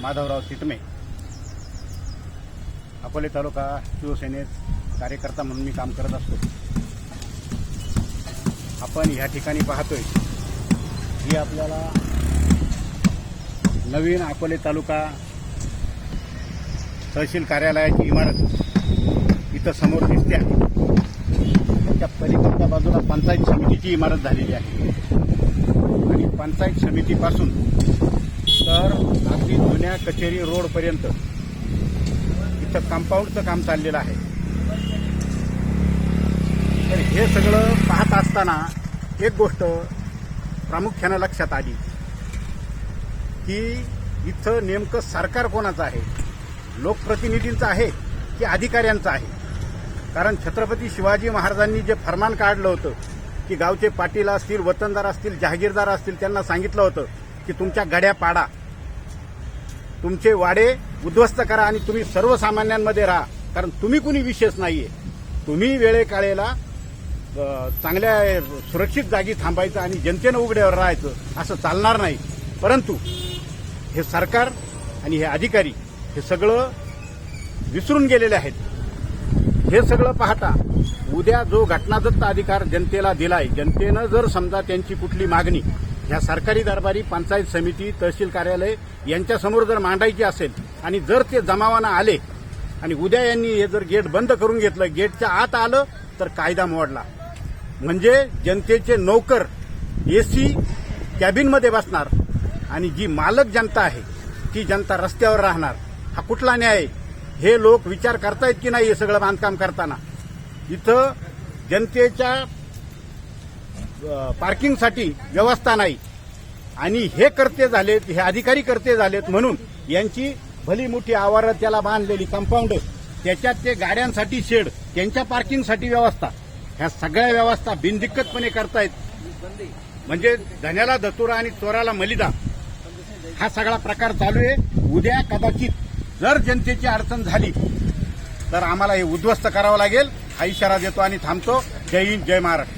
माधवराव चिटमे अकोले तालुका शिवसेनेत कार्यकर्ता म्हणून मी काम करत असतो. आपण ह्या ठिकाणी पाहतोय ही आपल्याला नवीन अकोले तालुका तहसील कार्यालयाची इमारत इथं समोर दिसते आहे. त्याच्या पलीकडच्या बाजूला पंचायत समितीची इमारत झालेली आहे. आणि पंचायत समितीपासून तर अगदी जुन्या कचेरी रोडपर्यंत इथं कंपाऊंडचं काम चाललेलं आहे. तर हे सगळं पाहत असताना एक गोष्ट प्रामुख्यानं लक्षात आली की इथं नेमकं सरकार कोणाचं आहे? लोकप्रतिनिधींचं आहे की अधिकाऱ्यांचं आहे? कारण छत्रपती शिवाजी महाराजांनी जे फरमान काढलं होतं की गावचे पाटील असतील वतनदार असतील जहागीरदार असतील त्यांना सांगितलं होतं की तुमच्या गड्या पाडा. तुमचे वाडे उद्ध्वस्त करा आणि तुम्ही सर्वसामान्यांमध्ये राहा. कारण तुम्ही कुणी विशेष नाहीये. तुम्ही वेळेकाळेला चांगल्या सुरक्षित जागी थांबायचं आणि जनतेनं उघड्यावर राहायचं असं चालणार नाही. परंतु हे सरकार आणि हे अधिकारी हे सगळं विसरून गेलेले आहेत. हे सगळं पाहता उद्या जो घटनादत्त अधिकार जनतेला दिलाय जनतेनं जर समजा त्यांची कुठली मागणी ह्या सरकारी दरबारी पंचायत समिती तहसील कार्यालय यांच्यासमोर जर मांडायची असेल आणि जर ते जमावानं आले आणि उद्या यांनी हे जर गेट बंद करून घेतलं गेटच्या आत आलं तर कायदा मोडला. म्हणजे जनतेचे नोकर एसी कॅबिनमध्ये बसणार आणि जी मालक जनता आहे ती जनता रस्त्यावर राहणार. हा कुठला न्याय? हे लोक विचार करतायत की नाही हे सगळं बांधकाम करताना? इथं जनतेच्या पार्किंगसाठी व्यवस्था नाही. आणि हे करते झालेत हे अधिकारी करते झालेत म्हणून यांची भली मोठी आवारात त्याला बांधलेली कंपाऊंड त्याच्यात ते गाड्यांसाठी शेड त्यांच्या पार्किंगसाठी व्यवस्था. ह्या सगळ्या व्यवस्था बिनदिक्कतपणे करतायत. म्हणजे धन्याला धतुरा आणि चोराला मलिदा. हा सगळा प्रकार चालू आहे. उद्या कदाचित जर जनतेची अडचण झाली तर आम्हाला हे उद्ध्वस्त करावं लागेल. हा इशारा देतो आणि थांबतो. जय हिंद जय महाराष्ट्र.